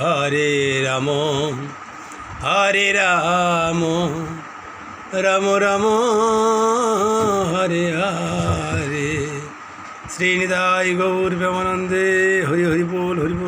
হরে রাম হরে রাম রাম রাম, হরে হরে। শ্রীনিদায় গৌর প্রেমানন্দে হরি হরি বল হরি বল।